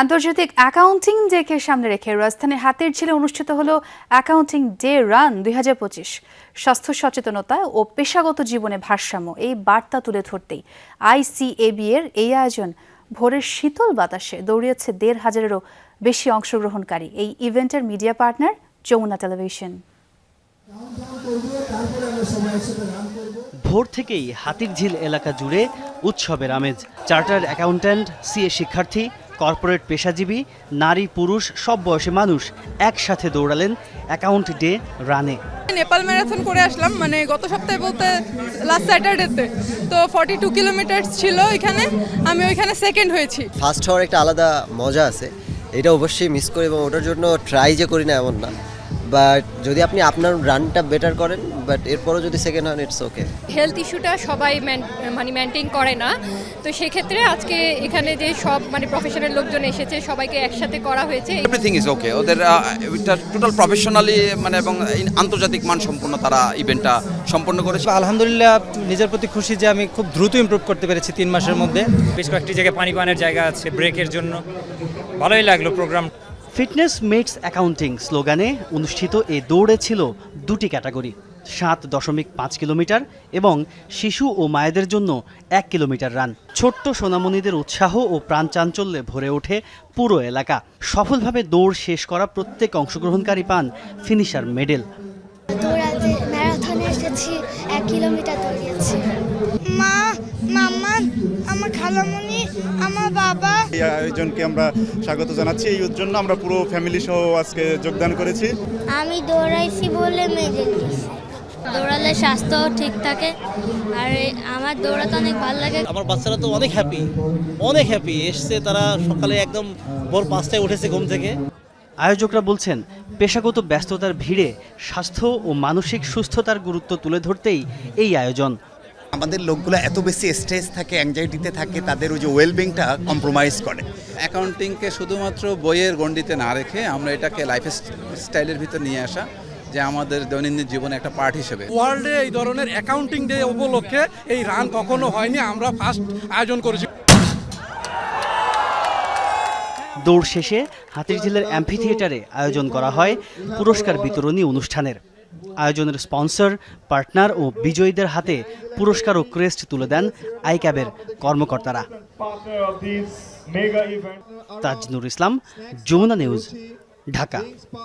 আন্তর্জাতিক অ্যাকাউন্টিং ডেকে সামনে রেখে রাজধানীর হাতের ঝিলে অনুষ্ঠিত হল অ্যাকাউন্টিং ডে রান দুই হাজার পঁচিশ। স্বাস্থ্য সচেতনতা ও পেশাগত জীবনে ভারসাম্য, এই বার্তা তুলে ধরতেই আইসিএবি এর এই আয়োজন ভোরের শীতল বাতাসে দৌড়িয়েছে দেড় হাজারেরও বেশি অংশগ্রহণকারী। এই ইভেন্টের মিডিয়া পার্টনার যমুনা টেলিভিশন। ভোর থেকেই হাতিরঝিল এলাকা জুড়ে উৎসবের আমেজ। চার্টার্ড অ্যাকাউন্ট্যান্ট, সিএ শিক্ষার্থী কর্পোরেট পেশাজীবী নারী পুরুষ সব বয়সী মানুষ একসাথে দৌড়ালেন অ্যাকাউন্ট ডে রানে। নেপাল ম্যারাথন করে আসলাম মানে গত সপ্তাহে বলতে লাস্ট স্যাটারডেতে তো। ফর্টি টু কিলোমিটার ছিল এখানে আমি ওইখানে সেকেন্ড হয়েছি। ফার্স্ট হওয়ার একটা আলাদা মজা আছে। এটা অবশ্যই মিস করি এবং ওটার জন্য ট্রাই যে করি না এমন না। বাট যদি আপনি আপনার রানটা বেটার করেন বাট এরপরও যদি সেকেন্ড হন ইটস ওকে হেলথ ইস্যুটা সবাই মান- মানে মেনটেন করে না। তো সেক্ষেত্রে আজকে এখানে যে সব মানে প্রফেশনাল লোকজন এসেছে সবাইকে একসাথে করা হয়েছে। এভরিথিং ইজ ওকে ওদের এটা টোটাল প্রফেশনালি মানে এবং আন্তর্জাতিক মান সম্পূর্ণ তারা ইভেন্টটা সম্পন্ন করেছে। আলহামদুলিল্লাহ নিজের প্রতি খুশি যে আমি খুব দ্রুত ইমপ্রুভ করতে পেরেছি তিন মাসের মধ্যে। বেশ কয়েকটি জায়গায় পানি পানের জায়গা আছে ব্রেকের জন্য। ভালোই লাগল প্রোগ্রাম ফিটনেস মেটস অ্যাকাউন্টিং স্লোগানে অনুষ্ঠিত এ দৌড়ে ছিল দুটি ক্যাটাগরি সাত দশমিক পাঁচ কিলোমিটার এবং শিশু ও মায়েদের জন্য এক কিলোমিটার রান। ছোট্ট সোনামণিদের উৎসাহ ও প্রাণ চাঞ্চল্যে ভরে ওঠে পুরো এলাকা। সফলভাবে দৌড় শেষ করা প্রত্যেক অংশগ্রহণকারী পান ফিনিশার মেডেল। দৌড়াতে ম্যারাথনে এসেছি এক কিলোমিটার দৌড়িয়েছি। মা আমার খালামণি আমার বাবা। এই আয়োজনকে আমরা স্বাগত জানাচ্ছি। এই জন্য আমরা পুরো ফ্যামিলি সহ আজকে যোগদান করেছি। আমি দৌড়াইছি বলে মেডেল দৌড়ালে স্বাস্থ্য ঠিক থাকে। আর আমার দৌড়াতে অনেক ভালো লাগে। আমার বাচ্চারা তো অনেক হ্যাপি অনেক হ্যাপি এসছে তারা সকালে একদম ভোর পাঁচটায় উঠেছে ঘুম থেকে। আয়োজকরা বলছেন পেশাগত ব্যস্ততার ভিড়ে স্বাস্থ্য ও মানসিক সুস্থতার গুরুত্ব তুলে ধরতেই এই আয়োজন আমাদের লোকগুলো এত বেশি স্ট্রেস থাকে অ্যাংজাইটিতে থাকে তাদের ওই যে ওয়েলবিংটা কম্প্রোমাইজ করে। অ্যাকাউন্টিংকে শুধুমাত্র বইয়ের গণ্ডিতে না রেখে আমরা এটাকে লাইফ স্টাইলের ভিতর নিয়ে আসা যে আমাদের দৈনন্দিন জীবনে একটা পার্ট হিসেবে। ওয়ার্ল্ডে এই ধরনের অ্যাকাউন্টিং ডে উপলক্ষে এই রান কখনো হয়নি আমরা ফার্স্ট আয়োজন করেছি। দৌড় শেষে হাতিরঝিলের অ্যাম্পি থিয়েটারে আয়োজন করা হয় পুরস্কার বিতরণী অনুষ্ঠানের। আয়োজনের স্পন্সর, পার্টনার ও বিজয়ীদের হাতে পুরস্কার ও ক্রেস্ট তুলে দেন আইক্যাবের কর্মকর্তারা। তাজনুর ইসলাম, যমুনা নিউজ, ঢাকা।